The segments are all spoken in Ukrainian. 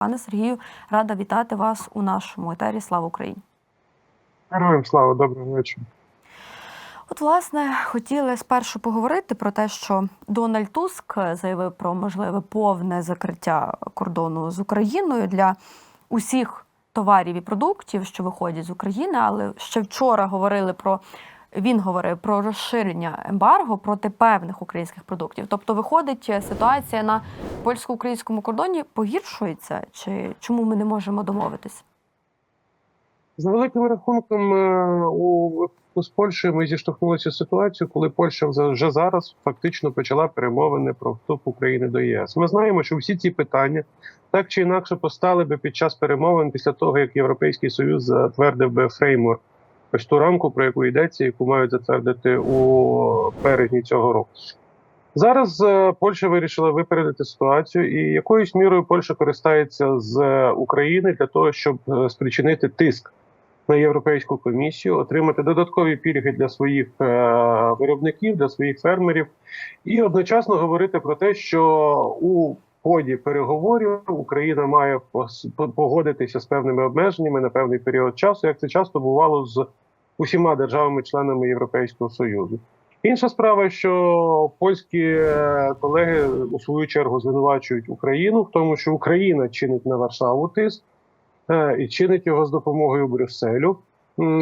Пане Сергію, рада вітати вас у нашому етері. Слава Україні! Героям слава, доброго вечора. От, власне, хотіли спершу поговорити про те, що Дональд Туск заявив про можливе повне закриття кордону з Україною для усіх товарів і продуктів, що виходять з України. Але ще вчора говорили про він говорив про розширення ембарго проти певних українських продуктів. Тобто, виходить, ситуація на польсько-українському кордоні погіршується, чи чому ми не можемо домовитись? За великим рахунком, е, у з Польщею ми зіштовхнулися з ситуацією, коли Польща вже зараз фактично почала перемовини про вступ України до ЄС. Ми знаємо, що всі ці питання так чи інакше постали би під час перемовин після того, як Європейський Союз затвердив би фреймворк, ось ту рамку, про яку йдеться, яку мають затвердити у березні цього року. Зараз е, Польща вирішила випередити ситуацію, і якоюсь мірою Польща користається з е, України для того, щоб е, спричинити тиск на європейську комісію, отримати додаткові пільги для своїх виробників, для своїх фермерів, і одночасно говорити про те, що у ході переговорів Україна має погодитися з певними обмеженнями на певний період часу, як це часто бувало з усіма державами-членами Європейського союзу. Інша справа, що польські е, колеги у свою чергу звинувачують Україну в тому, що Україна чинить на Варшаву тиск е, і чинить його з допомогою Брюсселю.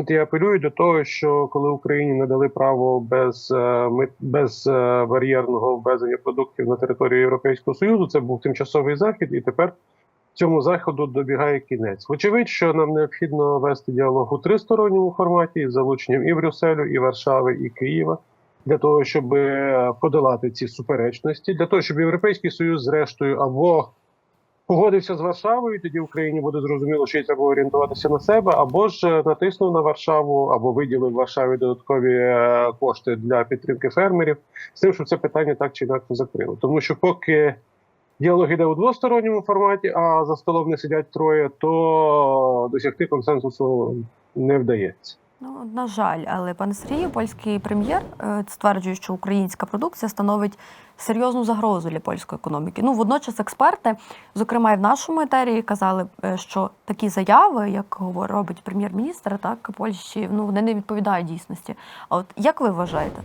І апелюють до того, що коли Україні надали право без, е, без бар'єрного ввезення продуктів на територію Європейського Союзу, це був тимчасовий захід, і тепер цьому заходу добігає кінець. Вочевидь, що нам необхідно вести діалог у тристоронньому форматі із залученням і Брюсселю, і Варшави, і Києва для того, щоб е, подолати ці суперечності, для того, щоб Європейський Союз, зрештою, або погодився з Варшавою, тоді Україні буде зрозуміло, що їй треба орієнтуватися на себе, або ж е, натиснув на Варшаву, або виділив Варшаві додаткові е, кошти для підтримки фермерів, з тим, щоб це питання так чи інакше закрило. Тому що поки діалог іде у двосторонньому форматі, а за столом не сидять троє, то досягти консенсусу не вдається. Ну, на жаль, але пане Сергію, польський прем'єр е, стверджує, що українська продукція становить серйозну загрозу для польської економіки. Ну, водночас, експерти, зокрема і в нашому етері, казали, е, що такі заяви, як робить прем'єр-міністр, так Польщі, ну вони не відповідають дійсності. А от як ви вважаєте?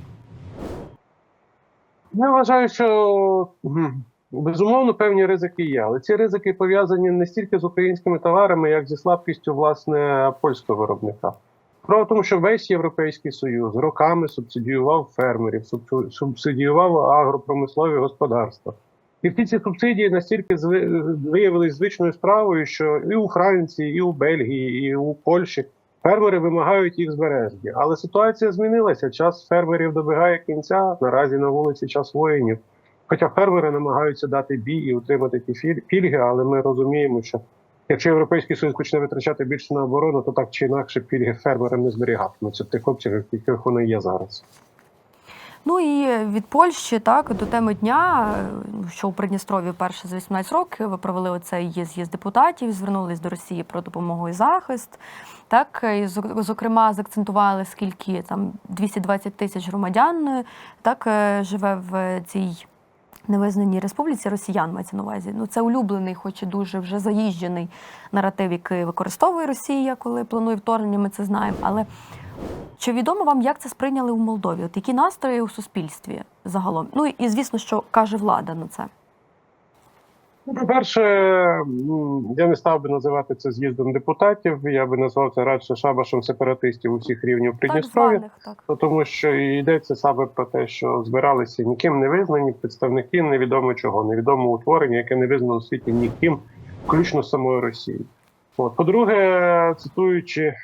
Я вважаю, що безумовно певні ризики є, але ці ризики пов'язані не стільки з українськими товарами, як зі слабкістю власне польського виробника. Справа в тому, що весь європейський союз роками субсидіював фермерів, субсидіював агропромислові господарства. І всі ці субсидії настільки виявилися звичною справою, що і у Франції, і у Бельгії, і у Польщі Фермери вимагають їх збереження, але ситуація змінилася. Час фермерів добігає кінця. Наразі на вулиці час воїнів. Хоча фермери намагаються дати бій і отримати ті філь- пільги, але ми розуміємо, що якщо європейський союз почне витрачати більше на оборону, то так чи інакше пільги фермерам не зберігатимуться тих обсягах, в яких вони є зараз. Ну і від Польщі так до теми дня, що у Придністрові вперше за 18 років ви провели оцей з'їзд депутатів, звернулись до Росії про допомогу і захист. Так, і зокрема, заакцентували, скільки там 220 тисяч громадян так е, живе в цій невизнаній республіці росіян мається на увазі. Ну це улюблений, хоч і дуже вже заїжджений наратив, який використовує Росія, коли планує вторгнення. Ми це знаємо. Але чи відомо вам, як це сприйняли у Молдові? От які настрої у суспільстві загалом? Ну і звісно, що каже влада на це. Ну, По-перше, я не став би називати це з'їздом депутатів. Я би назвав це радше шабашем сепаратистів усіх рівнів Придністров'я. Тому що йдеться саме про те, що збиралися ніким не визнані представники невідомо чого, невідомо утворення, яке не визнано у світі ніким, включно самою Росією. От. По-друге, цитуючи е,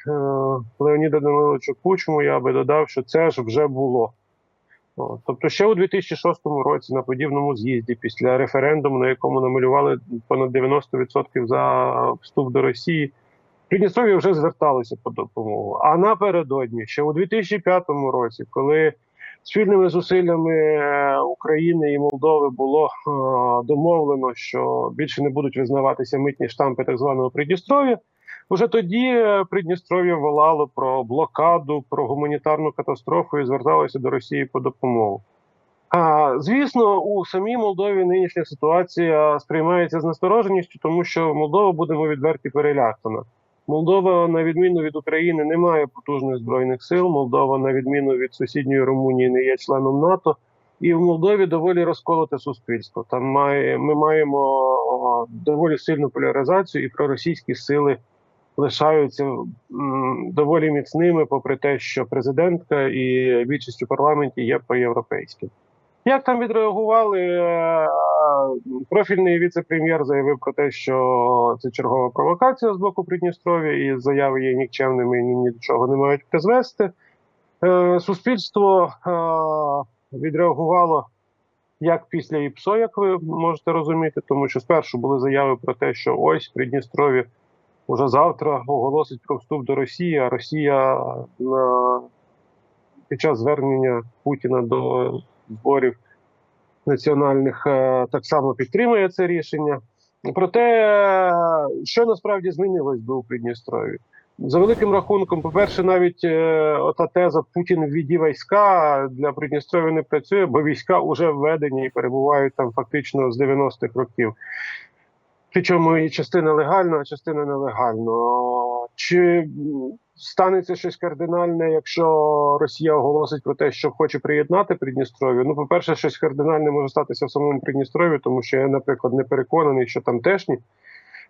Леоніда Даниловича Кучму, я би додав, що це ж вже було. Тобто, ще у 2006 році на подібному з'їзді, після референдуму, на якому намалювали понад 90% за вступ до Росії, Придністров'я вже зверталося по допомогу. А напередодні, ще у 2005 році, коли спільними зусиллями е, України і Молдови було е, домовлено, що більше не будуть визнаватися митні штампи так званого Придністров'я, вже тоді е, Придністров'я волало про блокаду, про гуманітарну катастрофу і зверталося до Росії по допомогу. А, звісно, у самій Молдові нинішня ситуація сприймається з настороженістю, тому що Молдова, будемо відверті, перелякана. Молдова, на відміну від України, не має потужних збройних сил. Молдова, на відміну від сусідньої Румунії, не є членом НАТО. І в Молдові доволі розколоте суспільство. Там має, ми маємо доволі сильну поляризацію, і проросійські сили лишаються доволі міцними, попри те, що президентка і більшість у парламенті є проєвропейські. Як там відреагували? Е, Профільний віце-прем'єр заявив про те, що це чергова провокація з боку Придністров'я, і заяви є нікчемними і ні до чого не мають призвести. Е, Суспільство е, відреагувало як після ІПСО, як ви можете розуміти, тому що спершу були заяви про те, що ось Придністров'я уже завтра оголосить про вступ до Росії, а Росія на під час звернення Путіна до зборів національних е, так само підтримує це рішення. Проте, е, що насправді змінилось би у Придністрові? За великим рахунком, по-перше, навіть е, ота теза Путін ввіді війська для Придністров'я не працює, бо війська вже введені і перебувають там фактично з 90-х років. Причому і частина легально, а частина нелегально. Чи станеться щось кардинальне, якщо Росія оголосить про те, що хоче приєднати Придністров'я? Ну, по-перше, щось кардинальне може статися в самому Придністров'ї, тому що я, наприклад, не переконаний, що тамтешні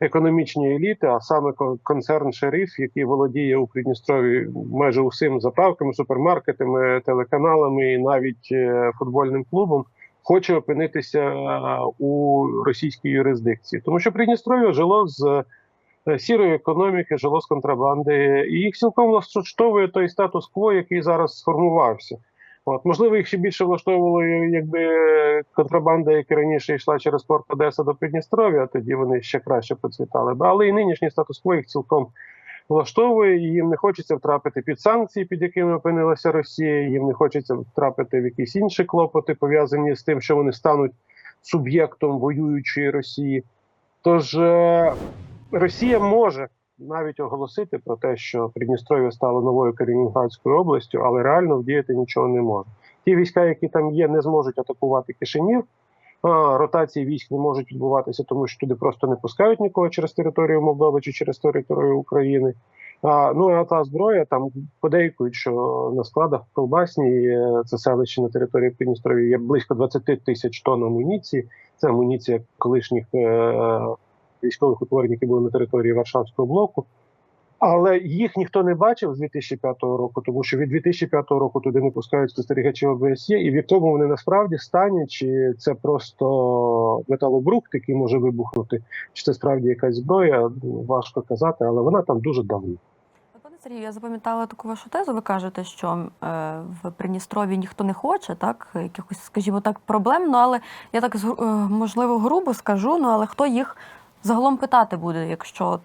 економічні еліти, а саме кон- концерн Шериф, який володіє у Придністров'ї майже усім заправками, супермаркетами, телеканалами і навіть е, футбольним клубом. Хоче опинитися е, у російській юрисдикції, тому що Придністров'я жило з е, сірої економіки, жило з контрабанди, і їх цілком влаштовує той статус-кво, який зараз сформувався. От можливо, їх ще більше влаштовувало, якби контрабанда, яка раніше йшла через порт Одеса до Придністров'я, тоді вони ще краще процвітали. б. Але і нинішній статус-кво їх цілком влаштовує, їм не хочеться втрапити під санкції, під якими опинилася Росія. Їм не хочеться втрапити в якісь інші клопоти, пов'язані з тим, що вони стануть суб'єктом воюючої Росії. Тож е, Росія може навіть оголосити про те, що Придністров'я стало новою Калінінградською областю, але реально вдіяти нічого не може. Ті війська, які там є, не зможуть атакувати Кишинів. Ротації військ не можуть відбуватися, тому що туди просто не пускають нікого через територію Молдови чи через територію України. А, ну а та зброя там подейкують, що на складах в Колбасній е, це селище на території Придністров'я є близько 20 тисяч тонн амуніції. Це амуніція колишніх е, військових утворень, які були на території Варшавського блоку. Але їх ніхто не бачив з 2005 року, тому що від 2005 року туди не пускають спостерігачів ОБСЄ, і в якому вони насправді стані, чи це просто металобрухт, який може вибухнути, чи це справді якась зброя, важко казати, але вона там дуже давно. Пане Сергію, я запам'ятала таку вашу тезу. Ви кажете, що е, в Придністров'ї ніхто не хоче, так якихось, скажімо так, проблем. Ну але я так е, можливо грубо скажу. Ну але хто їх загалом питати буде, якщо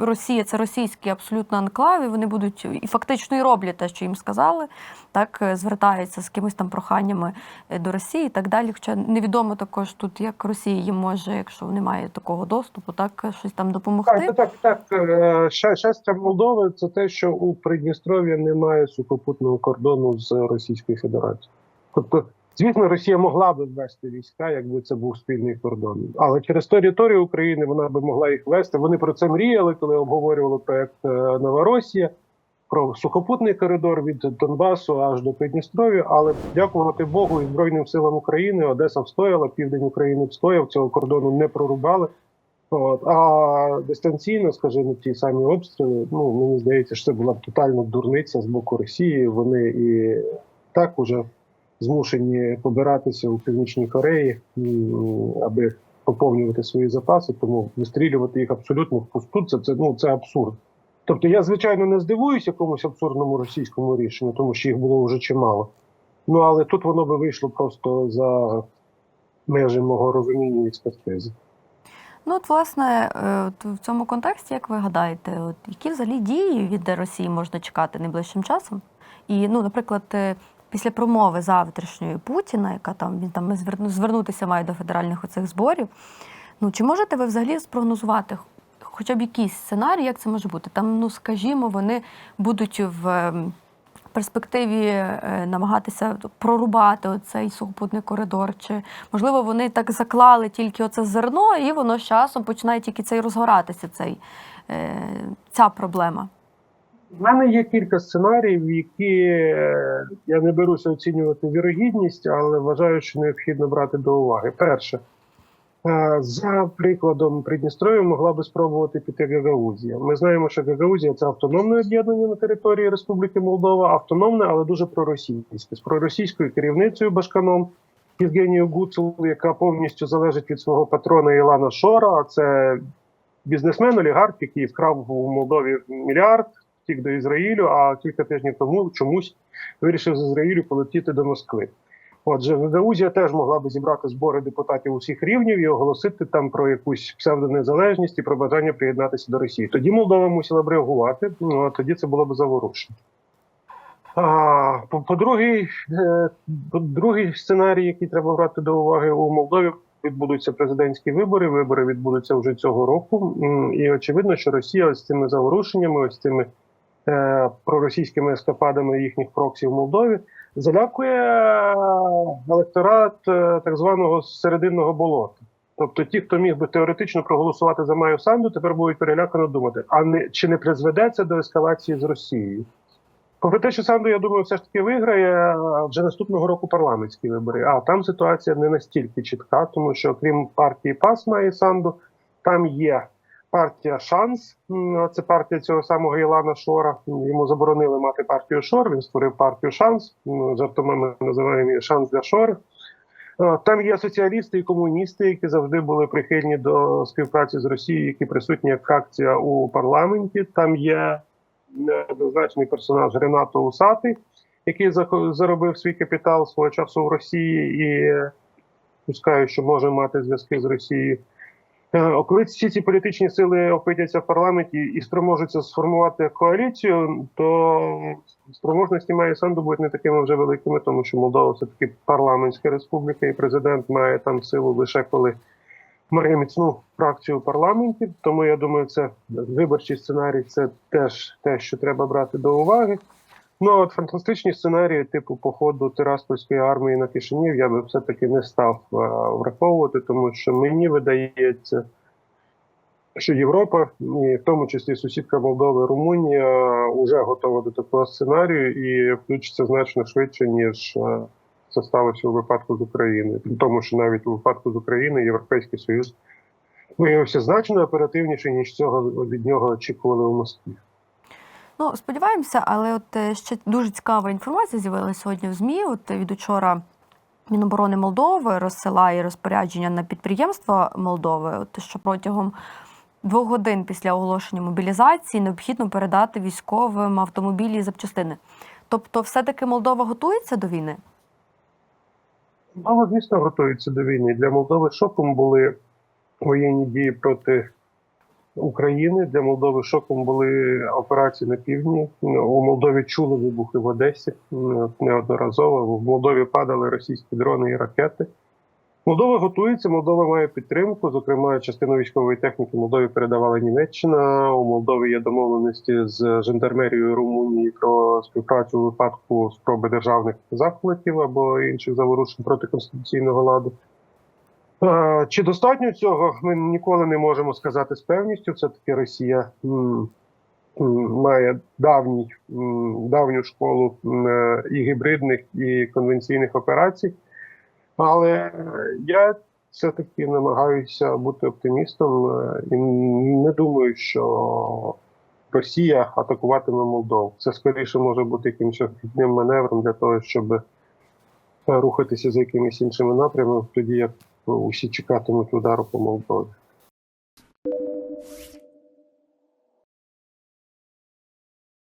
Росія це російський абсолютно анклав, і вони будуть і фактично і роблять те, що їм сказали, так е, звертаються з якимись там проханнями е, до Росії і так далі. Хоча невідомо також тут, як Росія їм може, якщо немає такого доступу, так е, щось там допомогти. Так, так, так. Щастя Молдови це те, що у Придністров'я немає сухопутного кордону з Російською Федерацією. Тобто, звісно, Росія могла би ввести війська, якби це був спільний кордон. Але через територію України вона би могла їх вести. Вони про це мріяли, коли обговорювали проект е, Новоросія про сухопутний коридор від Донбасу аж до Придністров'я. Але дякувати Богу і Збройним силам України Одеса встояла, південь України встояв, цього кордону не прорубали. От. А дистанційно, скажімо, ті самі обстріли, ну мені здається, що це була б тотальна дурниця з боку Росії. Вони і так уже змушені побиратися у Північній Кореї, аби поповнювати свої запаси, тому вистрілювати їх абсолютно в пусту. Це, це, ну, це абсурд. Тобто я, звичайно, не здивуюся якомусь абсурдному російському рішенню, тому що їх було вже чимало. Ну але тут воно би вийшло просто за межі мого розуміння і експертизи. Ну, от, власне, е, в цьому контексті, як ви гадаєте, от які взагалі дії від Росії можна чекати найближчим часом? І, ну, наприклад, е, після промови завтрашньої Путіна, яка там він там зверну- звернутися має до федеральних оцих зборів. Ну, чи можете ви взагалі спрогнозувати хоча б якийсь сценарій, як це може бути? Там, ну скажімо, вони будуть в. ем, перспективі е, намагатися прорубати оцей сухопутний коридор? Чи можливо вони так заклали тільки оце зерно, і воно з часом починає тільки цей розгоратися, цей, е, ця проблема? У мене є кілька сценаріїв, які е, я не беруся оцінювати вірогідність, але вважаю, що необхідно брати до уваги. Перше, е, за прикладом Придністров'я могла би спробувати піти Гагаузія. Ми знаємо, що Гагаузія це автономне об'єднання на території Республіки Молдова, автономне, але дуже проросійське з проросійською керівницею Башканом Євгенією Гуцул, яка повністю залежить від свого патрона Ілана Шора. Це бізнесмен, олігарх, який вкрав у Молдові мільярд втік до Ізраїлю, а кілька тижнів тому чомусь вирішив з Ізраїлю полетіти до Москви. Отже, Гагаузія теж могла би зібрати збори депутатів усіх рівнів і оголосити там про якусь псевдонезалежність і про бажання приєднатися до Росії. Тоді Молдова мусила б реагувати, ну а тоді це було б заворушення. По- е, по- другий сценарій, який треба брати до уваги у Молдові, відбудуться президентські вибори. Вибори відбудуться вже цього року. І очевидно, що Росія ось цими заворушеннями, ось цими проросійськими ескападами їхніх проксів в Молдові залякує е, електорат е, так званого серединного болота. Тобто ті, хто міг би теоретично проголосувати за Маю Санду, тепер будуть перелякано думати, а не чи не призведе це до ескалації з Росією. Попри те, що Санду, я думаю, все ж таки виграє вже наступного року парламентські вибори. А там ситуація не настільки чітка, тому що окрім партії ПАС має Санду, там є партія Шанс. Це партія цього самого Ілана Шора. Йому заборонили мати партію Шор. Він створив партію Шанс. Жартома ми називаємо її Шанс для Шори. Е, Там є соціалісти і комуністи, які завжди були прихильні до співпраці з Росією, які присутні як фракція у парламенті. Там є неоднозначний персонаж Ренато Усатий, який заробив свій капітал свого часу в Росії і пускаю, що може мати зв'язки з Росією. Е, Коли всі ці політичні сили опитяться в парламенті і спроможуться сформувати коаліцію, то спроможності має Санду будуть не такими вже великими, тому що Молдова це таки парламентська республіка, і президент має там силу лише коли має міцну фракцію парламенті. Тому я думаю, це виборчий сценарій, це теж те, що треба брати до уваги. Ну от фантастичні сценарії, типу походу Тираспольської армії на Кишинів, я би все-таки не став е, враховувати, тому що мені видається, що Європа, і в тому числі сусідка Молдови, Румунія, вже готова до такого сценарію і включиться значно швидше, ніж е, це сталося у випадку з Україною. Тому, що навіть у випадку з України Європейський Союз виявився значно оперативніше, ніж цього від нього очікували у Москві. Ну, сподіваємося, але от е, ще дуже цікава інформація з'явилася сьогодні в ЗМІ. От е, від учора Міноборони Молдови розсилає розпорядження на підприємства Молдови, от що протягом двох годин після оголошення мобілізації необхідно передати військовим автомобілі і запчастини. Тобто, все-таки Молдова готується до війни? Молдова, звісно, готується до війни. Для Молдови шоком були воєнні дії проти України. Для Молдови шоком були операції на півдні. У Молдові чули вибухи в Одесі неодноразово. В Молдові падали російські дрони і ракети. Молдова готується, Молдова має підтримку. Зокрема, частину військової техніки Молдові передавала Німеччина. У Молдові є домовленості з жандармерією Румунії про співпрацю у випадку спроби державних захватів або інших заворушень проти конституційного ладу. Е, Чи достатньо цього? Ми ніколи не можемо сказати з певністю. Все таки Росія має давній, давню школу е, і гібридних, і конвенційних операцій. Але я все-таки намагаюся бути оптимістом е, і не думаю, що Росія атакуватиме Молдову. Це скоріше може бути якимось обхідним маневром для того, щоб рухатися за якимись іншими напрямами, тоді як усі чекатимуть удару по Молдові.